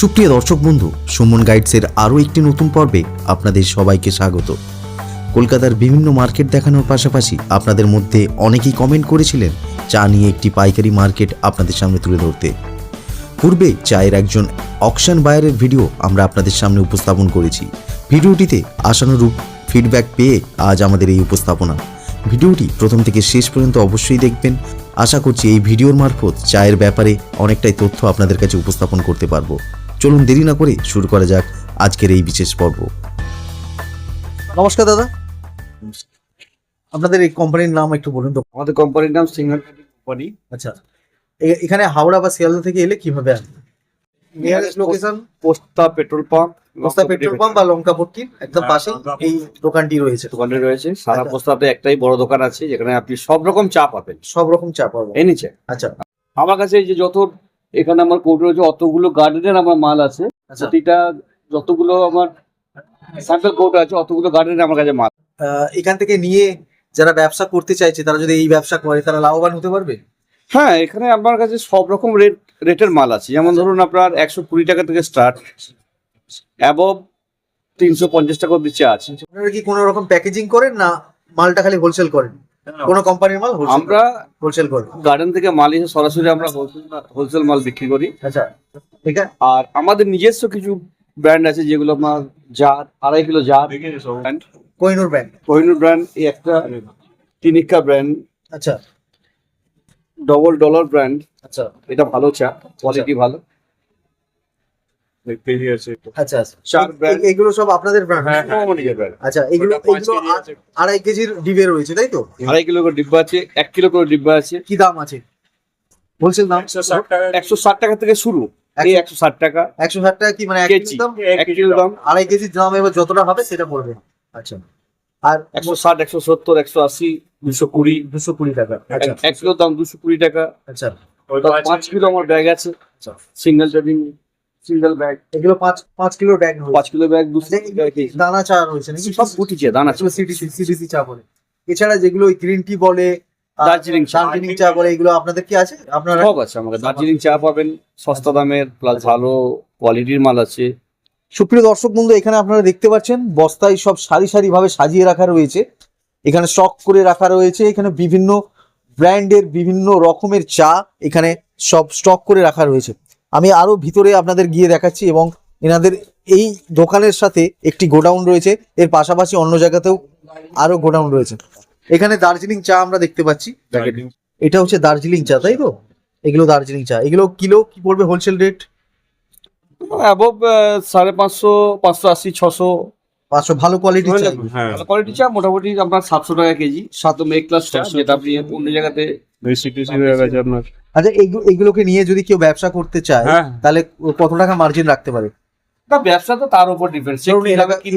সুপ্রিয় দর্শক বন্ধু, সুমন গাইডসের আরও একটি নতুন পর্বে আপনাদের সবাইকে স্বাগত। কলকাতার বিভিন্ন মার্কেট দেখানোর পাশাপাশি আপনাদের মধ্যে অনেকেই কমেন্ট করেছিলেন চা নিয়ে একটি পাইকারি মার্কেট আপনাদের সামনে তুলে ধরতে। পূর্বে চায়ের একজন অকশন বায়ারের ভিডিও আমরা আপনাদের সামনে উপস্থাপন করেছি। ভিডিওটিতে আশানুরূপ ফিডব্যাক পেয়ে আজ আমাদের এই উপস্থাপনা। ভিডিওটি প্রথম থেকে শেষ পর্যন্ত অবশ্যই দেখবেন। আশা করছি এই ভিডিওর মারফত চায়ের ব্যাপারে অনেকটাই তথ্য আপনাদের কাছে উপস্থাপন করতে পারব। চলুন দেরি না করে শুরু করা যাক আজকের এই বিশেষ পর্ব। নমস্কার দাদা। আপনাদের এই কোম্পানির নাম একটু বলুন তো। আমাদের কোম্পানির নাম সিঙ্গার কোম্পানি আচ্ছা। এখানে হাওড়া বা শিয়ালদা থেকে এলে কীভাবে আসবে nearest location Posta petrol pump Posta petrol pump বা লঙ্কা পট্টির একদম পাশে এই দোকানটি রয়েছে। দোকানে রয়েছে। সারা আচ্ছা। পোস্তাতে একটাই বড় দোকান আছে যেখানে আপনি সব রকম চা পাবেন। সব রকম চা পাবেন। এই নিচে। আচ্ছা। আমার কাছে এই যে যত এখানে আমার কোর্ট রয়েছে অতগুলো গার্ডেনের আমার মাল আছে। আচ্ছা। প্রতিটা যতগুলো আমার স্যাম্পল কোর্ট আছে অতগুলো গার্ডেনের আমার কাছে মাল। এখান থেকে নিয়ে যারা ব্যবসা করতে চাইছে তারা যদি এই ব্যবসা করে তারা লাভবান হতে পারবে? হ্যাঁ এখানে আমার কাছে সব রকম রেট রেটের মাল আছে। যেমন ধরুন আপনার একশো কুড়ি টাকা থেকে স্টার্ট অ্যাবভ তিনশো পঞ্চাশ টাকা অব্দি চা আছে। আপনারা কি কোনো রকম প্যাকেজিং করেন না মালটা খালি হোলসেল করেন? কোন কোম্পানির মাল আমরা হোলসেল করেন গার্ডেন থেকে মাল এসে সরাসরি আমরা হোলসেল মাল বিক্রি করি। আচ্ছা ঠিক আছে। আর আমাদের নিজস্ব কিছু ব্র্যান্ড আছে যেগুলো আমার জার আড়াই kilo jar brand Kohinoor bank Kohinoor brand এই একটা তিনিকা ব্র্যান্ড আচ্ছা। ডবল ডলার ব্র্যান্ড আচ্ছা। এটা ভালো চা কোয়ালিটি ভালো। আচ্ছা আচ্ছা। চার brand। এ- এগুলো সব আপনাদের ব্র্যান্ড আমার নিজের brand। আচ্ছা এগুলো এগুলো আড়াই কেজির ডিবে রয়েছে তাই তো? আড়াই কিলো করে ডিব্বা আছে এক কিলো করে ডিব্বা আছে। কি দাম আছে? হোলসেল দাম? একশো ষাট টাকা। থেকে শুরু। একশো ষাট টাকা। একশো ষাট টাকা কি মানে এক কেজি। দাম? এক কিলো দাম। আড়াই কেজির দাম এবার যতটা হবে সেটা পড়বে। আচ্ছা। আর একশো ষাট একশো সত্তর একশো আশি দুশো কুড়ি। দুশো কুড়ি টাকা। আচ্ছা। এক কিলো দাম দুশো কুড়ি টাকা। আচ্ছা। পাঁচ কিলো আমার ব্যাগ আছে। সিঙ্গেল ট্রেডিং সিঙ্গেল ব্যাগ এগুলো পাঁচ পাঁচ কিলো ব্যাগ পাঁচ কিলো ব্যাগ দুশো দানা চা রয়েছে নাকি? সব গুটিছে দানা এগুলো সিটিসি সিটিসি চা বলে। এছাড়া যেগুলো গ্রিন টি বলে দার্জিলিং চা। দার্জিলিং চা বলে এগুলো আপনাদের কি আছে? আপনারা সব আছে আমাকে দার্জিলিং চা পাবেন সস্তা দামের প্লাস ভালো কোয়ালিটির মাল আছে। সুপ্রিয় দর্শক বন্ধু এখানে আপনারা দেখতে পাচ্ছেন বস্তায় সব সারি সারি ভাবে সাজিয়ে রাখা রয়েছে। এখানে স্টক করে রাখা রয়েছে। এখানে বিভিন্ন ব্র্যান্ডের বিভিন্ন রকমের চা এখানে সব স্টক করে রাখা রয়েছে। আমি আরও ভিতরে আপনাদের গিয়ে দেখাচ্ছি এবং এনাদের এই দোকানের সাথে একটি গোডাউন রয়েছে। এর পাশাপাশি অন্য জায়গাতেও আরও গোডাউন রয়েছে। এখানে দার্জিলিং চা আমরা দেখতে পাচ্ছি। এটা হচ্ছে দার্জিলিং চা তাই তো? এগুলো দার্জিলিং চা। এগুলো কিলো কি পড়বে হোলসেল রেট? অ্যাবভ সাড়ে পাঁচশো পাঁচশো আশি ছশো। পাঁচশো ভালো কোয়ালিটির চা। ভালো কোয়ালিটি চা মোটামুটি আপনার সাতশো টাকা কেজি। সাত এক ক্লাস চা যেটা আপনি অন্য জায়গাতে আচ্ছা এইগুলোকে নিয়ে যদি কেউ ব্যবসা করতে চায় হ্যাঁ। তাহলে কত টাকা মার্জিন রাখতে পারে? ব্যবসা তো তার উপর ডিপেন্ড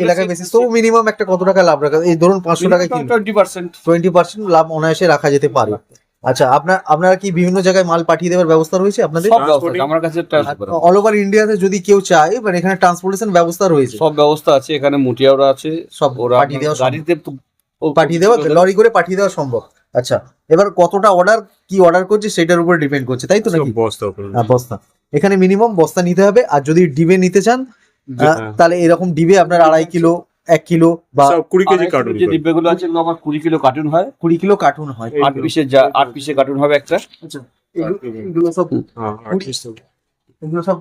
এলাকায় বেশি তো মিনিমাম একটা কত টাকা লাভ রাখা এই ধরুন পাঁচশো টাকা টোয়েন্টি পার্সেন্ট টোয়েন্টি পার্সেন্ট লাভ অনায়াসে রাখা যেতে পারে। আচ্ছা আপনার আপনারা কি বিভিন্ন জায়গায় মাল পাঠিয়ে দেওয়ার ব্যবস্থা রয়েছে আপনাদের। আমার কাছে অল ওভার ইন্ডিয়াতে যদি কেউ চায় মানে এখানে ট্রান্সপোর্টেশন ব্যবস্থা রয়েছে। সব ব্যবস্থা আছে এখানে মুটিয়াওরা আছে সব ওরা পাঠিয়ে দেওয়া গাড়িতে পাঠিয়ে দেওয়া লরি করে পাঠিয়ে দেওয়া সম্ভব। আচ্ছা এবার কতটা অর্ডার কি অর্ডার করছে সেটার উপর ডিপেন্ড করছে তাই তো নাকি? হ্যাঁ, বস্তা। এখানে মিনিমাম বস্তা নিতে হবে আর যদি ডিবে নিতে চান তাহলে এরকম ডিবে আপনার আড়াই কিলো এক কিলো বা কুড়ি কেজি কার্টুন যে ডিব্বেগুলো আছে আমার কুড়ি কিলো কার্টুন হয়? কুড়ি কিলো কার্টুন হয়। আট পিসের যা আট পিসের কার্টুন হবে একটা? আচ্ছা এগুলো- সব এগুলো সব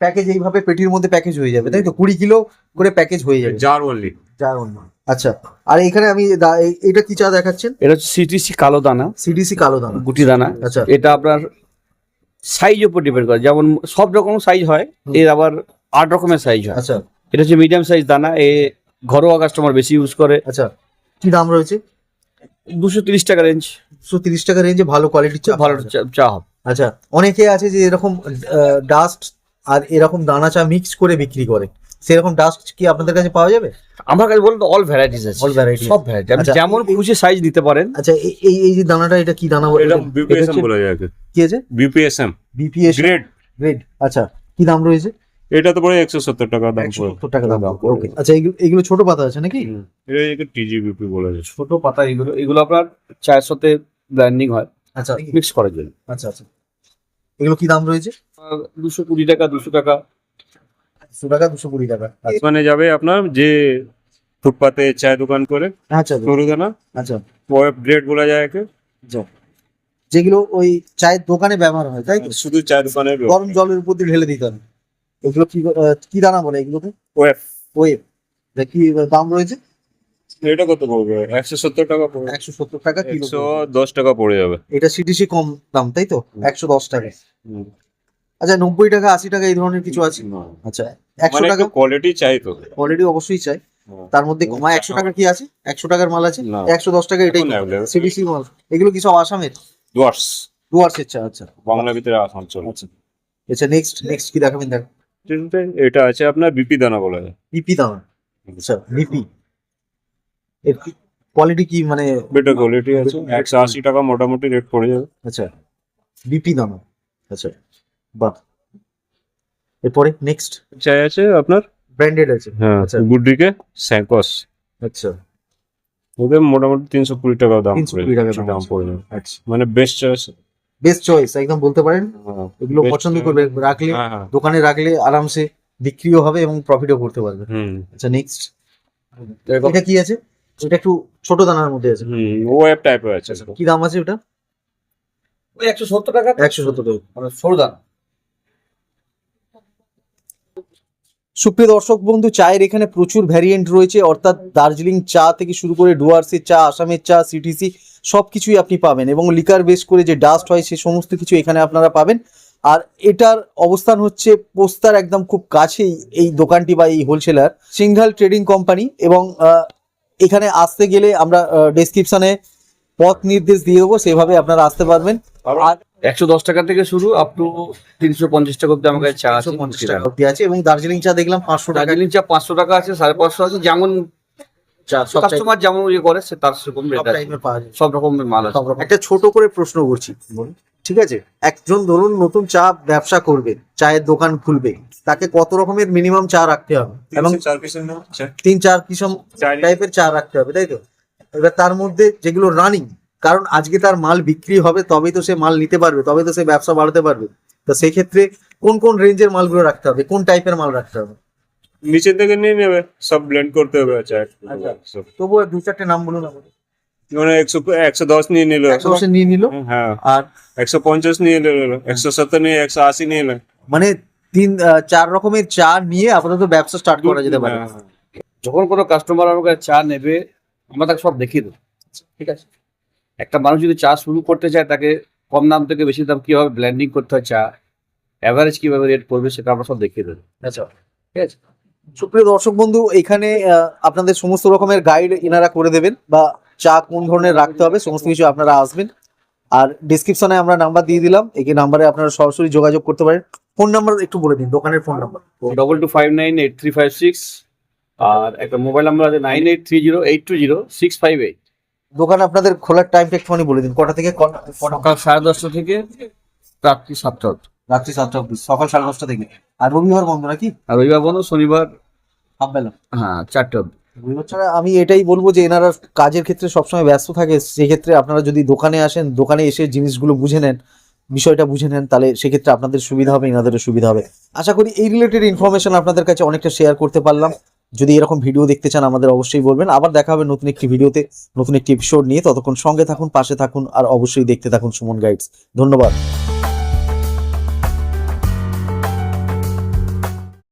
প্যাকেজ এইভাবে পেটির মধ্যে প্যাকেজ হয়ে যাবে তাই তো? কুড়ি কিলো করে প্যাকেজ হয়ে যাবে। জার অনলি যার অন্য আচ্ছা আর এখানে আমি দা- এটা কি চা দেখাচ্ছেন? এটা হচ্ছে সিটিসি কালো দানা। সিডিসি কালো দানা। গুটি দানা। আচ্ছা। এটা আপনার সাইজ উপর ডিপেন্ড করে। যেমন সব রকম সাইজ হয় এর আবার আট রকমের সাইজ হয়। আচ্ছা। এটা হচ্ছে মিডিয়াম সাইজ দানা এ ঘরোয়া কাস্টমার বেশি ইউজ করে। আচ্ছা। কি দাম রয়েছে? দুশো তিরিশ টাকা রেঞ্জ দুশো তিরিশ টাকা রেঞ্জে ভালো কোয়ালিটির চা ভালো চা- চা হবে। আচ্ছা অনেকে আছে যে এরকম ডাস্ট আর এরকম দানা চা মিক্স করে বিক্রি করে। সেরকম ডাস্ট কি আপনাদের কাছে পাওয়া যাবে? আমার কাছে বলতে অল ভ্যারাইটিস আছে। All varieties। সব ভ্যারাইটি আপনি আচ্ছা, যেমন খুশি সাইজ নিতে পারেন। আচ্ছা এই- এই যে দানাটা এটা কি দানা বলে? এটা বিপিএসএম বলা যায় কি আছে? বিপিএসএম বিপিএস গ্রেড গ্রেড আচ্ছা কি দাম রয়েছে? এটা তো পড়ে একশো সত্তর টাকা দাম একশো পড়ে সত্তর টাকা দাম। ওকে আচ্ছা এগুলো এগুলো ছোট পাতা আছে নাকি? এটা একে টিজিবিপি বলা যায়। ছোট পাতা এগুলো এগুলো আপনার চায়ের সাথে ব্র্যান্ডিং হয়। আচ্ছা। মিক্স করার জন্য। আচ্ছা আচ্ছা। এগুলো কি দাম রয়েছে? দুশো কুড়ি টাকা দুশো টাকা। দুশো টাকা দুশো কুড়ি টাকা। মানে যাবে আপনার যে ফুটপাতে চায় দোকান করে আচ্ছা সরুদানা আচ্ছা। ওয়েব ব্রেড বলা যায় একে। আচ্ছা। যেগুলো ওই চায়ের দোকানে ব্যবহার হয় তাই তো? শুধু চা দোকানে গরম জলের উপর দিয়ে ঢেলে দিতে হবে এগুলো কি কি দানা বলে এগুলোকে? ওয়েব ওয়েব কি দাম রয়েছে? এটা কত পড়বে? একশো সত্তর টাকা পড়বে। একশো সত্তর টাকা কিলো একশো দশ টাকা পড়ে যাবে। এটা সিটিসি কম দাম তাই তো? একশো দশ টাকা। আচ্ছা নব্বই টাকা আশি টাকা এই ধরনের কিছু আছে? আচ্ছা একশো মানে টাকা? কোয়ালিটি চাই তো। অলরেডি অবশ্যই চাই। তার মধ্যে কমা একশো টাকা কি আছে? একশো টাকার মাল আছে? একশো দশ টাকা এটাই। সিটিসি মাল। এগুলো কি সব আসামের? ডুয়ার্স ডুয়ার্সের চা আচ্ছা। বাংলা ভিতরে আসাম চলে। আচ্ছা। আচ্ছা নেক্সট নেক্সট কি দেখাবেন দেখ। এটা আছে আপনার বিপি দানা বলা যায়। বিপি দাম আচ্ছা বিপি এর কোয়ালিটি কি মানে বেটার কোয়ালিটি আছে। একশো আশি টাকা মোটামুটি রেট পড়ে যাবে। আচ্ছা বিপি দানা। আচ্ছা। বাহ। এরপরে নেক্সট চাই আছে আপনার? ব্র্যান্ডেড আছে। হ্যাঁ আচ্ছা। গুড্ডিকে স্যাঙ্কস আচ্ছা। ওদের মোটামুটি তিনশো কুড়ি টাকা দাম 320 পড়ে টাকা দাম দাম আছে। পড়ে যাবে আচ্ছা। মানে বেস্ট চয়েস বেস্ট চয়েস একদম বলতে পারেন। এগুলো পছন্দ করবে রাখলে হ্যাঁ হ্যাঁ। দোকানে রাখলে আরামসে বিক্রিও হবে এবং প্রফিটও করতে পারবে। হুম। আচ্ছা নেক্সট এটা কি আছে? এটা একটু ছোট দানার মধ্যে আছে। হুম ওয়েব টাইপের আছে। কি দাম আছে ওটা? ওই একশো সত্তর টাকা। একশো সত্তর টাকা। মানে সরুদান সুপ্রিয় দর্শক বন্ধু চায়ের এখানে প্রচুর ভ্যারিয়েন্ট রয়েছে অর্থাৎ দার্জিলিং চা থেকে শুরু করে ডুয়ার্সের চা আসামের চা সিটিসি সব কিছুই আপনি পাবেন এবং লিকার বেস করে যে ডাস্ট হয় সে সমস্ত কিছু এখানে আপনারা পাবেন। আর এটার অবস্থান হচ্ছে পোস্তার একদম খুব কাছেই এই দোকানটি বা এই হোলসেলার সিংঘাল ট্রেডিং কোম্পানি এবং এখানে আসতে গেলে আমরা ডেসক্রিপশানে পথ নির্দেশ দিয়ে দেবো সেভাবে আপনারা আসতে পারবেন। আর একশো দশ টাকা থেকে শুরু আপ টু তিনশো পঞ্চাশ টাকা অব্দি আমার কাছে চা আছে 150 টাকা অব্দি আছে এবং দার্জিলিং চা দেখলাম পাঁচশো টাকা। দার্জিলিং চা পাঁচশো টাকা আছে সাড়ে পাঁচশো আছে যেমন চা কাস্টমার যেমন ইয়ে করে সে তার সেরকম রেট সব আছে। রকমের মাল আছে। একটা ছোট করে প্রশ্ন করছি। ঠিক আছে? একজন ধরুন নতুন চা ব্যবসা করবে চায়ের দোকান খুলবে তাকে কত রকমের মিনিমাম চা রাখতে হবে? এবং আচ্ছা তিন চার কিসম টাইপের চা রাখতে হবে তাই তো? এবার তার মধ্যে যেগুলো রানিং কারণ আজকে তার মাল বিক্রি হবে তবেই তো সে মাল নিতে পারবে তবে তো সে ব্যবসা বাড়াতে পারবে। তো সেই ক্ষেত্রে কোন কোন রেঞ্জের মালগুলো রাখতে হবে? কোন টাইপের মাল রাখতে হবে? নিচে থেকে নিয়ে নেবে সব ব্লেন্ড করতে হবে আচ্ছা সব। তবুও দু চারটে নাম বলুন আমাকে। মানে একশো একশো দশ নিয়ে নিল। একশো দশে নিয়ে নিল? হ্যাঁ। আর? একশো পঞ্চাশ নিয়ে নিল একশো সত্তর নিয়ে একশো আশি নিয়ে নিল। মানে তিন চার রকমের চা নিয়ে আপাতত ব্যবসা স্টার্ট করা যেতে পারে। হ্যাঁ। যখন কোনো কাস্টমার আমার কাছে চা নেবে আমরা তাকে সব দেখিয়ে দেবো। ঠিক আছে? একটা মানুষ যদি চা শুরু করতে চায় তাকে কম দাম থেকে বেশি দাম কীভাবে ব্লেন্ডিং করতে হয় চা? অ্যাভারেজ কীভাবে রেট পড়বে সেটা আমরা সব দেখিয়ে দেবো। আচ্ছা। ঠিক আছে? সুপ্রিয় দর্শক বন্ধু এখানে আপনাদের সমস্ত রকমের গাইড এনারা করে দেবেন বা চা কোন ধরনের রাখতে হবে সমস্ত কিছু আপনারা আসবেন। আর ডিসক্রিপশনে আমরা নাম্বার দিয়ে দিলাম এই নাম্বারে আপনারা সরাসরি যোগাযোগ করতে পারেন। ফোন নাম্বার একটু বলে দিন দোকানের phone number double two five nine eight three five six আর একটা মোবাইল নাম্বার আছে nine eight three zero eight two zero six five eight দোকান আপনাদের খোলার টাইমটা একটুখানি বলে দিন। কটা থেকে? সকাল সাড়ে দশটা থেকে রাত্রি সাতটা। রাত্রি সাতটা অবধি সকাল সাড়ে দশটা থেকে। আর রবিবার বন্ধ নাকি? আর রবিবার বন্ধ শনিবার হাফ বেলা হ্যাঁ চারটে রবিবার ছাড়া আমি এটাই বলব যে এনারা কাজের ক্ষেত্রে সবসময় ব্যস্ত থাকে। সেক্ষেত্রে আপনারা যদি দোকানে আসেন দোকানে এসে জিনিসগুলো বুঝে নেন বিষয়টা বুঝে নেন তাহলে সেক্ষেত্রে আপনাদের সুবিধা হবে এনাদেরও সুবিধা হবে। আশা করি এই রিলেটেড ইনফরমেশন আপনাদের কাছে অনেকটা শেয়ার করতে পারলাম। যদি এরকম ভিডিও দেখতে চান, আমাদের অবশ্যই বলবেন। আবার দেখা হবে নতুন একটি ভিডিওতে নতুন একটি এপিসোড নিয়ে। ততক্ষণ সঙ্গে থাকুন, পাশে থাকুন, আর অবশ্যই দেখতে থাকুন সুমন গাইডস ধন্যবাদ।